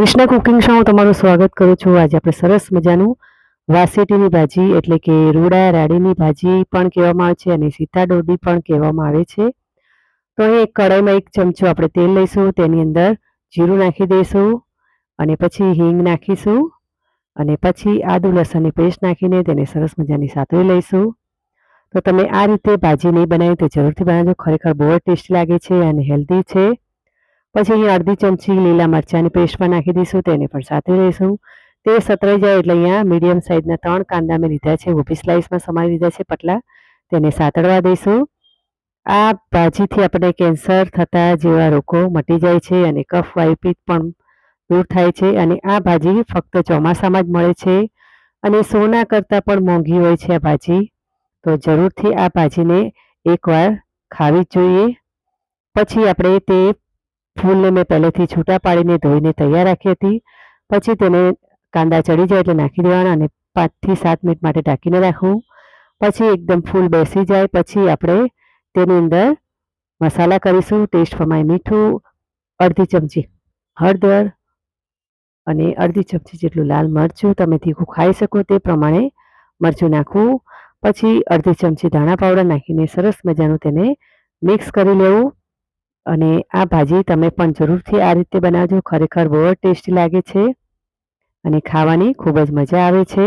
Krishna cooking શોમાં તમારું સ્વાગત કરું છું. આજે આપણે સરસ મજાનું વાસેટીની ભાજી એટલે કે રૂડા રાડીની ભાજી પણ કહેવામાં આવે છે અને સીતા ડોડી પણ કહેવામાં આવે છે. તો અહીં એક કડાઈમાં એક ચમચો આપણે તેલ લઈશું, તેની અંદર જીરું નાખી દઈશું અને પછી હિંગ નાખીશું અને પછી આદુ લસણની પેસ્ટ નાખીને તેને સરસ મજાની સાતળી લઈશું. તો તમે આ રીતે ભાજી નહીં બનાવી તો જરૂરથી બનાવજો. ખરેખર બહુ ટેસ્ટી લાગે છે અને હેલ્ધી છે. પછી અહીંયા અડધી ચમચી લીલા મરચાંની પેસ્ટમાં નાખી દઈશું, તેને પણ સાથે લઈશું. તે સતરાઈ જાય એટલે અહીંયા મીડિયમ સાઇઝના ત્રણ કાંદા મેં લીધા છે ઊભી સ્લાઇસમાં સમારી દીધા છે પટલા. તેને સાતળવા દઈશું. આ ભાજીથી આપણે કેન્સર થતા જેવા રોગો મટી જાય છે અને કફ વાયપી પણ દૂર થાય છે અને આ ભાજી ફક્ત ચોમાસામાં જ મળે છે અને સોના કરતાં પણ મોંઘી હોય છે આ ભાજી. તો જરૂરથી આ ભાજીને એકવાર ખાવી જોઈએ. પછી આપણે તે ફૂલને મેં પહેલેથી છૂટા પાડીને ધોઈને તૈયાર રાખી હતી. પછી તેને કાંદા ચડી જાય એટલે નાખી દેવાના અને પાંચથી સાત મિનિટ માટે ઢાંકીને રાખવું પછી એકદમ ફૂલ બેસી જાય. પછી આપણે તેની અંદર મસાલા કરીશું. ટેસ્ટ પ્રમાણે મીઠું, અડધી ચમચી હળદર અને અડધી ચમચી જેટલું લાલ મરચું તમે તીખું ખાઈ શકો તે પ્રમાણે મરચું નાખવું પછી અડધી ચમચી ધાણા પાવડર નાખીને સરસ મજાનું તેને મિક્સ કરી લેવું. અને આ ભાજી તમે પણ જરૂરથી આ રીતે બનાવજો. ખરેખર બહુ જ ટેસ્ટી લાગે છે અને ખાવાની ખૂબ જ મજા આવે છે.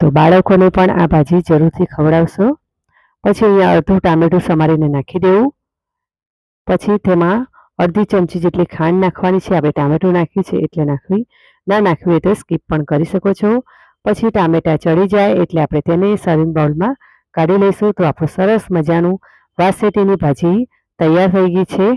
તો બાળકોને પણ આ ભાજી જરૂરથી ખવડાવશો. પછી અહીંયા અડધું ટામેટું સમારીને નાખી દેવું. પછી તેમાં અડધી ચમચી જેટલી ખાંડ નાખવાની છે. આપણે ટામેટું નાખ્યું છે એટલે નાખવી. ના નાખવી હોય તો સ્કીપ પણ કરી શકો છો. પછી ટામેટા ચડી જાય એટલે આપણે તેને સર્વિંગ બાઉલમાં કાઢી લઈશું. તો આપણું સરસ મજાનું વાસેટીની ભાજી તૈયાર થઈ ગઈ છે.